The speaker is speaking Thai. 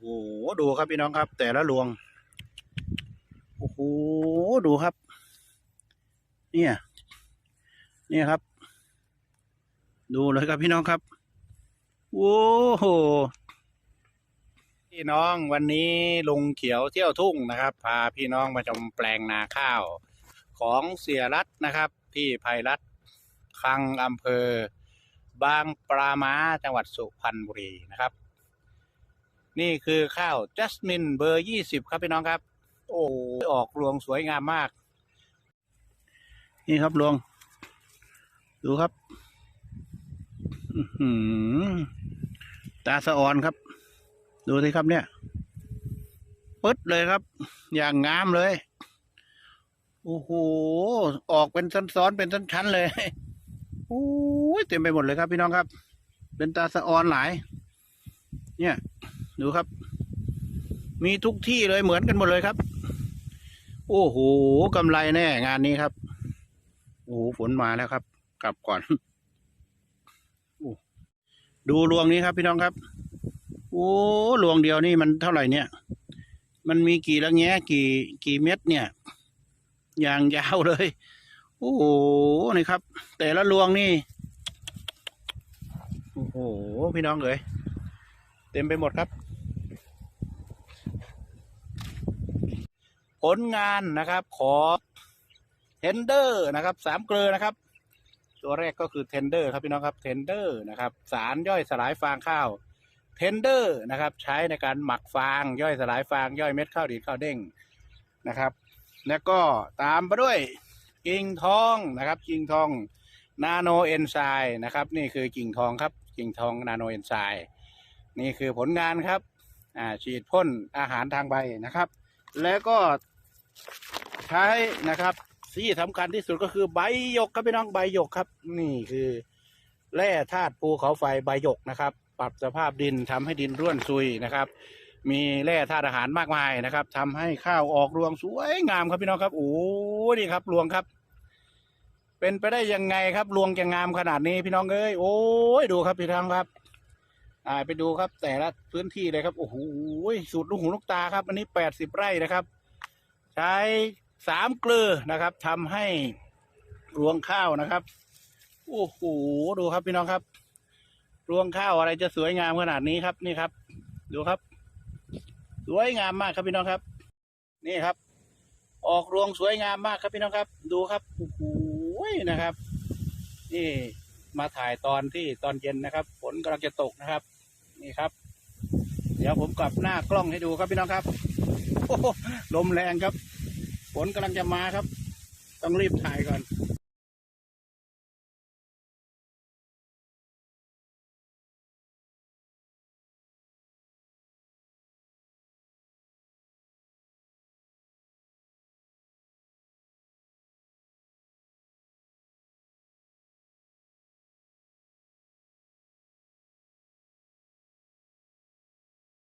โหดูครับพี่น้องครับ แต่ละรวง โอ้โหดูครับ เนี่ยเนี่ยครับ ดูเลยครับพี่น้องครับโอ้โหพี่น้องวันนี้ลุงเขียวเที่ยวทุ่งนะครับ พาพี่น้องมาชมแปลงนาข้าว ของเสียรัตนะครับ ที่ไพรัตคังอำเภอ บางปรามาจังหวัดสุพรรณบุรีนะครับ นี่คือข้าวจัสมินเบอร์ยี่สิบครับพี่น้องครับ โอ้ออกรวงสวยงามมาก นี่ครับรวง ดูครับหือตาสะออนครับ ดูสิครับเนี่ยปึ๊ดเลยครับ อย่างงามเลย โอ้โห ออกเป็นซ้อนๆเป็นชั้นๆเลยโอ้ยเต็มไปหมดเลยครับพี่น้องครับ เป็นตาสะออนหลาย เนี่ย ดูครับ มีทุกที่เลยเหมือนกันหมดเลยครับ โอ้โหกำไรแน่ งานนี้ครับ โอ้โหฝนมาแล้วครับ กลับก่อนอดูรวงนี้ครับ พี่น้องครับ โอ้รวงเดียวนี่มันเท่าไหร่เนี่ย มันมีกี่ละแงะกี่กี่เม็ดเนี่ย อย่างยาวเลย โอ้โหนี่ครับ แต่ละรวงนี่โอ้โห พี่น้องเอ๋ยเต็มไปหมดครับ ผลงานนะครับ ขอเทนเดอร์นะครับสามเกลือนะครับ ตัวแรกก็คือเทนเดอร์ครับพี่น้องครับเทนเดอร์นะครับสารย่อยสลายฟางข้าวเทนเดอร์นะครับ ใช้ในการหมักฟาง ย่อยสลายฟาง ย่อยเม็ดข้าวดีข้าวเด้งนะครับ แล้วก็ตามไปด้วยกิ่งทองนะครับกิ่งทองนาโนเอนไซม์นะครับ นี่คือกิ่งทองครับกิ่งทองนาโนเอนไซม์นี่คือผลงานครับอ่าฉีดพ่นอาหารทางใบนะครับ แล้วก็ ใช้นะครับที่สำคัญที่สุดก็คือใบหยกครับพี่น้องใบหยกครับ นี่คือแร่ธาตุภูเขาไฟใบหยกนะครับ ปรับสภาพดินทำให้ดินร่วนซุยนะครับ มีแร่ธาตุอาหารมากมายนะครับทำให้ข้าวออกรวงสวยงามครับพี่น้องครับโอ้นี่ครับรวงครับ เป็นไปได้ยังไงครับรวงจะงามขนาดนี้พี่น้องเอ้ยโอ้ยดูครับพี่น้องครับ อ่าไปดูครับแต่ละพื้นที่เลยครับโอ้โหสูตรลูกหูลูกตาครับอันนี้แปดสิบไร่นะครับ ช้สามเกลือนะครับทำให้รวงข้าวนะครับโอ้โหดูครับพี่น้องครับ รวงข้าวอะไรจะสวยงามขนาดนี้ครับนี่ครับ ดูครับ สวยงามมากครับพี่น้องครับ นี่ครับ ออกรวงสวยงามมากครับพี่น้องครับ ดูครับโอ้โหนะครับ นี่มาถ่ายตอนที่ตอนเย็นนะครับฝนกำลังจะตกนะครับ นี่ครับ ดี๋ยวผมกลับหน้ากล้องให้ดูครับพี่น้องครับโอ้ลมแรงครับฝนกำลังจะมาครับ ต้องรีบถ่ายก่อน